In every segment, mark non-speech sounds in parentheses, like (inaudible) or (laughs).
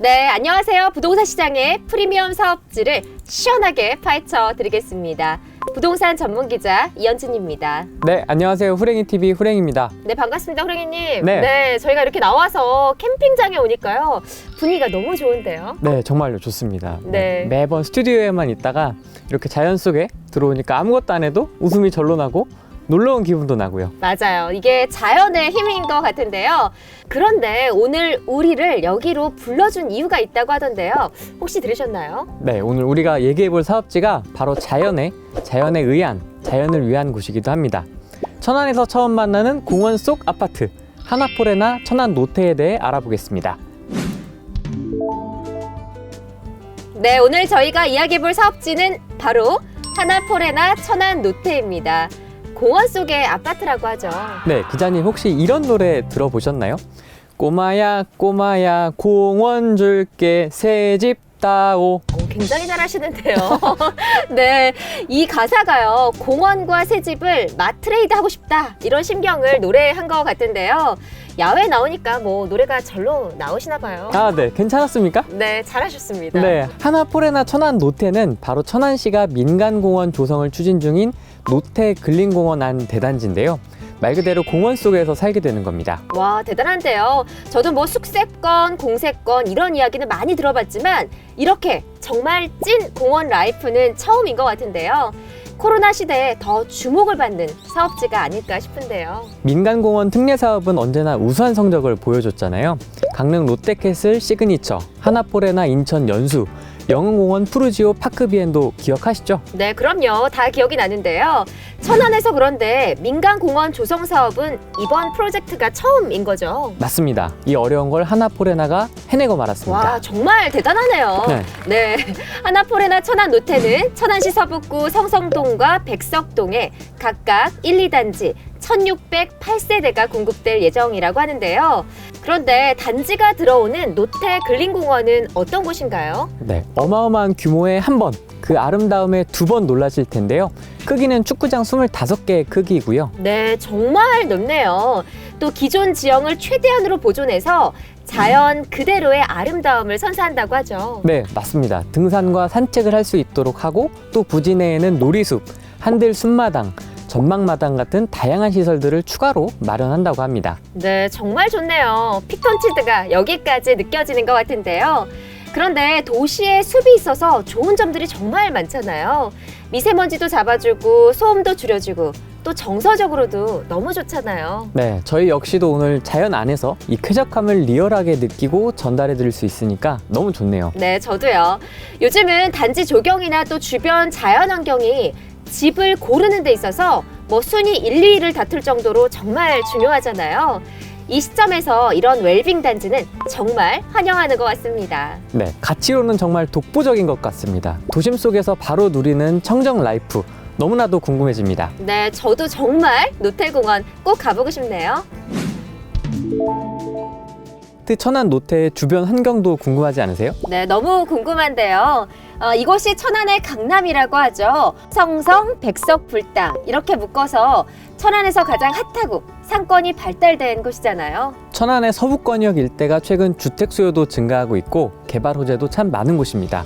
네, 안녕하세요. 부동산 시장의 프리미엄 사업지를 시원하게 파헤쳐 드리겠습니다. 부동산 전문 기자 이현진입니다. 네, 안녕하세요. 후랭이 TV 후랭입니다. 네, 반갑습니다, 호랭이님. 네. 저희가 이렇게 나와서 캠핑장에 오니까요. 분위기가 너무 좋은데요. 네, 정말로 좋습니다. 네. 매번 스튜디오에만 있다가 이렇게 자연 속에 들어오니까 아무것도 안 해도 웃음이 절로 나고 놀러 온 기분도 나고요. 맞아요. 이게 자연의 힘인 것 같은데요. 그런데 오늘 우리를 여기로 불러준 이유가 있다고 하던데요. 혹시 들으셨나요? 네, 오늘 우리가 얘기해 볼 사업지가 바로 자연의 자연에 의한 자연을 위한 곳이기도 합니다. 천안에서 처음 만나는 공원 속 아파트 하나포레나 천안 노태에 대해 알아보겠습니다. 네, 오늘 저희가 이야기해 볼 사업지는 바로 하나포레나 천안 노태입니다. 공원 속의 아파트라고 하죠. 네, 기자님 혹시 이런 노래 들어보셨나요? 꼬마야 꼬마야 공원 줄게 새집 따오 오, 굉장히 잘하시는데요. (laughs) 네, 이 가사가요. 공원과 새 집을 마트레이드 하고 싶다 이런 심경을 노래한 것 같은데요. 야외 나오니까 뭐 노래가 절로 나오시나 봐요. 아, 네, 괜찮았습니까? 네, 잘하셨습니다. 네, 하나포레나 천안 노태는 바로 천안시가 민간공원 조성을 추진 중인 노태 근린공원 안 대단지인데요. 말 그대로 공원 속에서 살게 되는 겁니다. 와 대단한데요. 저도 뭐 숙세권, 공세권 이런 이야기는 많이 들어봤지만 이렇게 정말 찐 공원 라이프는 처음인 것 같은데요. 코로나 시대에 더 주목을 받는 사업지가 아닐까 싶은데요. 민간공원 특례 사업은 언제나 우수한 성적을 보여줬잖아요. 강릉 롯데캐슬 시그니처, 하나포레나 인천 연수, 영흥공원 푸르지오 파크비엔도 기억하시죠? 네, 그럼요. 다 기억이 나는데요. 천안에서 그런데 민간공원 조성 사업은 이번 프로젝트가 처음인 거죠. 맞습니다. 이 어려운 걸 하나포레나가 해내고 말았습니다. 와, 정말 대단하네요. 네. 네. (laughs) 하나포레나 천안 노태는 천안시 서북구 성성동과 백석동에 각각 1, 2단지 1608세대가 공급될 예정이라고 하는데요. 그런데 단지가 들어오는 노태 근린공원은 어떤 곳인가요? 네, 어마어마한 규모의 한 번, 그 아름다움에 두 번 놀라실 텐데요. 크기는 축구장 25개의 크기이고요. 네, 정말 넓네요. 또 기존 지형을 최대한으로 보존해서 자연 그대로의 아름다움을 선사한다고 하죠. 네, 맞습니다. 등산과 산책을 할 수 있도록 하고 또 부지 내에는 놀이숲, 한들 숲마당, 전망마당 같은 다양한 시설들을 추가로 마련한다고 합니다. 네, 정말 좋네요. 피톤치드가 여기까지 느껴지는 것 같은데요. 그런데 도시에 숲이 있어서 좋은 점들이 정말 많잖아요. 미세먼지도 잡아주고 소음도 줄여주고 또 정서적으로도 너무 좋잖아요. 네, 저희 역시도 오늘 자연 안에서 이 쾌적함을 리얼하게 느끼고 전달해 드릴 수 있으니까 너무 좋네요. 네, 저도요. 요즘은 단지 조경이나 또 주변 자연 환경이 집을 고르는 데 있어서 뭐 순위 1, 2위를 다툴 정도로 정말 중요하잖아요. 이 시점에서 이런 웰빙 단지는 정말 환영하는 것 같습니다. 네, 가치로는 정말 독보적인 것 같습니다. 도심 속에서 바로 누리는 청정 라이프 너무나도 궁금해집니다. 네, 저도 정말 노태공원 꼭 가보고 싶네요. 트 천안 노태의 주변 환경도 궁금하지 않으세요? 네, 너무 궁금한데요. 어, 이곳이 천안의 강남이라고 하죠. 성성, 백석, 불당 이렇게 묶어서 천안에서 가장 핫하고 상권이 발달된 곳이잖아요. 천안의 서부권역 일대가 최근 주택 수요도 증가하고 있고 개발 호재도 참 많은 곳입니다.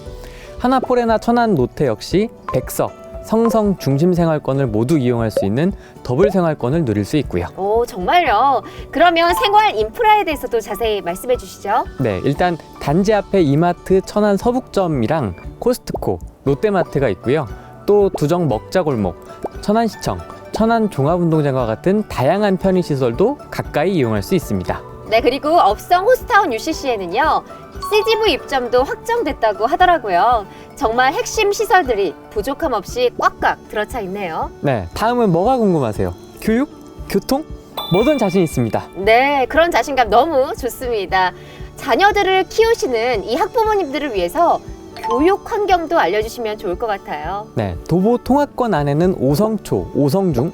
하나포레나 천안 노태 역시 백석, 성성 중심 생활권을 모두 이용할 수 있는 더블 생활권을 누릴 수 있고요. 오, 정말요? 그러면 생활 인프라에 대해서도 자세히 말씀해 주시죠. 네, 일단 단지 앞에 이마트 천안 서북점이랑 코스트코, 롯데마트가 있고요. 또 두정 먹자골목, 천안시청, 천안 종합운동장과 같은 다양한 편의시설도 가까이 이용할 수 있습니다. 네, 그리고 업성 호스타운 UCC에는요. CGV 입점도 확정됐다고 하더라고요. 정말 핵심 시설들이 부족함 없이 꽉꽉 들어차 있네요. 네, 다음은 뭐가 궁금하세요? 교육? 교통? 뭐든 자신 있습니다. 네, 그런 자신감 너무 좋습니다. 자녀들을 키우시는 이 학부모님들을 위해서 교육 환경도 알려주시면 좋을 것 같아요. 네, 도보 통합권 안에는 오성초, 오성중,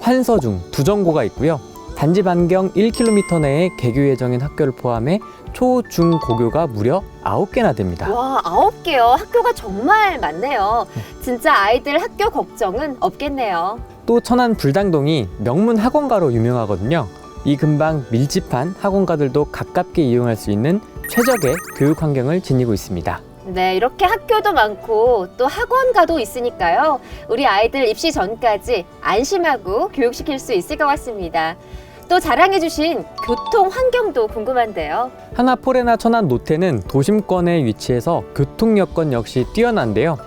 환서중 두 정고가 있고요. 단지 반경 1km 내에 개교 예정인 학교를 포함해 초, 중, 고교가 무려 9개나 됩니다. 와, 아홉 개요. 학교가 정말 많네요. 진짜 아이들 학교 걱정은 없겠네요. 또 천안 불당동이 명문 학원가로 유명하거든요. 이 근방 밀집한 학원가들도 가깝게 이용할 수 있는 최적의 교육 환경을 지니고 있습니다. 네, 이렇게 학교도 많고 또 학원가도 있으니까요. 우리 아이들 입시 전까지 안심하고 교육시킬 수 있을 것 같습니다. 또 자랑해주신 교통 환경도 궁금한데요. 하나 포레나 천안 노태는 도심권에 위치해서 교통 여건 역시 뛰어난데요.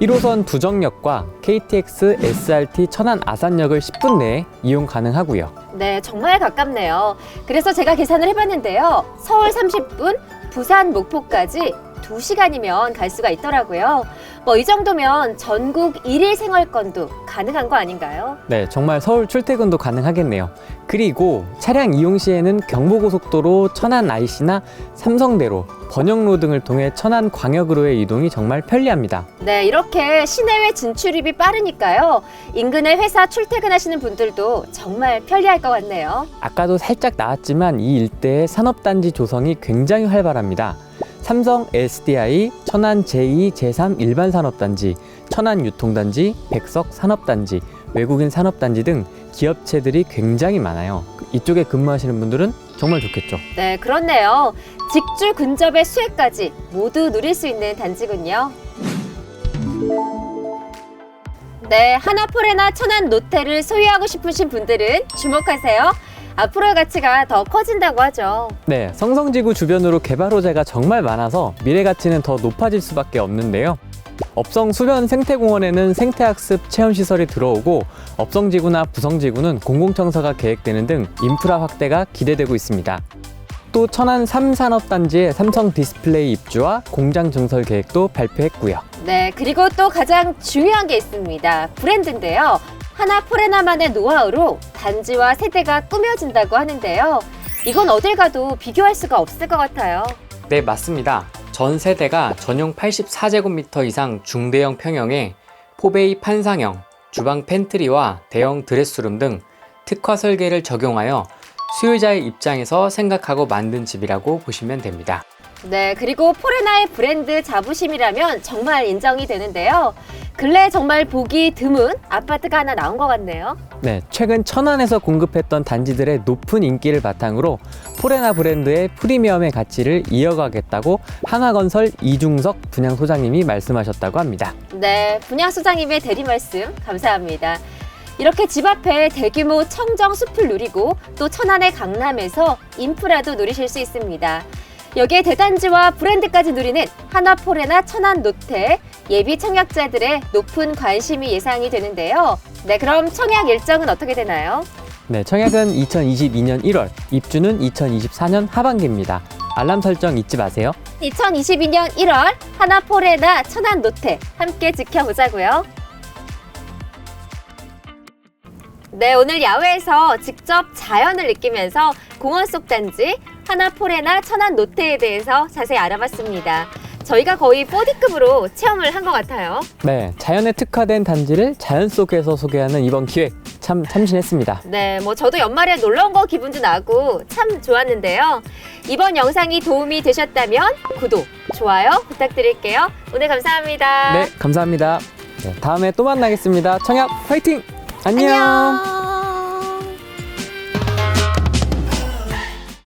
1호선 두정역과 KTX, SRT 천안 아산역을 10분 내에 이용 가능하고요. 네, 정말 가깝네요. 그래서 제가 계산을 해봤는데요. 서울 30분, 부산 목포까지 2시간이면 갈 수가 있더라고요. 뭐 이 정도면 전국 일일 생활권도 가능한 거 아닌가요? 네, 정말 서울 출퇴근도 가능하겠네요. 그리고 차량 이용 시에는 경부고속도로 천안 IC나 삼성대로, 번영로 등을 통해 천안 광역으로의 이동이 정말 편리합니다. 네, 이렇게 시내외 진출입이 빠르니까요. 인근에 회사 출퇴근하시는 분들도 정말 편리할 것 같네요. 아까도 살짝 나왔지만 이 일대의 산업단지 조성이 굉장히 활발합니다. 삼성 SDI, 천안 제2, 제3 일반 산업단지, 천안 유통단지, 백석 산업단지, 외국인 산업단지 등 기업체들이 굉장히 많아요. 이쪽에 근무하시는 분들은 정말 좋겠죠. 네, 그렇네요. 직주 근접의 수혜까지 모두 누릴 수 있는 단지군요. 네, 하나포레나 천안 노태를 소유하고 싶으신 분들은 주목하세요. 앞으로의 가치가 더 커진다고 하죠. 네, 성성지구 주변으로 개발 호재가 정말 많아서 미래 가치는 더 높아질 수밖에 없는데요. 업성 수변 생태공원에는 생태학습 체험시설이 들어오고 업성지구나 부성지구는 공공청사가 계획되는 등 인프라 확대가 기대되고 있습니다. 또 천안 3산업단지의 삼성 디스플레이 입주와 공장 증설 계획도 발표했고요. 네, 그리고 또 가장 중요한 게 있습니다. 브랜드인데요. 하나포레나만의 노하우로 단지와 세대가 꾸며진다고 하는데요. 이건 어딜 가도 비교할 수가 없을 것 같아요. 네, 맞습니다. 전 세대가 전용 84제곱미터 이상 중대형 평형에 포베이 판상형, 주방 팬트리와 대형 드레스룸 등 특화 설계를 적용하여 수요자의 입장에서 생각하고 만든 집이라고 보시면 됩니다. 네, 그리고 포레나의 브랜드 자부심이라면 정말 인정이 되는데요. 근래 정말 보기 드문 아파트가 하나 나온 것 같네요. 네, 최근 천안에서 공급했던 단지들의 높은 인기를 바탕으로 포레나 브랜드의 프리미엄의 가치를 이어가겠다고 한화건설 이중석 분양 소장님이 말씀하셨다고 합니다. 네, 분양 소장님의 대리 말씀 감사합니다. 이렇게 집 앞에 대규모 청정 숲을 누리고 또 천안의 강남에서 인프라도 누리실 수 있습니다. 여기에 대단지와 브랜드까지 누리는 하나포레나 천안 노태 예비 청약자들의 높은 관심이 예상이 되는데요. 네, 그럼 청약 일정은 어떻게 되나요? 네, 청약은 2022년 1월, 입주는 2024년 하반기입니다. 알람 설정 잊지 마세요. 2022년 1월 하나포레나 천안 노태 함께 지켜보자고요. 네, 오늘 야외에서 직접 자연을 느끼면서 공원 속 단지 하나포레나 천안 노태에 대해서 자세히 알아봤습니다. 저희가 거의 4D급으로 체험을 한 것 같아요. 네, 자연에 특화된 단지를 자연 속에서 소개하는 이번 기획 참 참신했습니다. 네, 뭐 저도 연말에 놀러 온 거 기분도 나고 참 좋았는데요. 이번 영상이 도움이 되셨다면 구독, 좋아요 부탁드릴게요. 오늘 감사합니다. 네, 감사합니다. 네, 다음에 또 만나겠습니다. 청약 화이팅! 안녕. 안녕.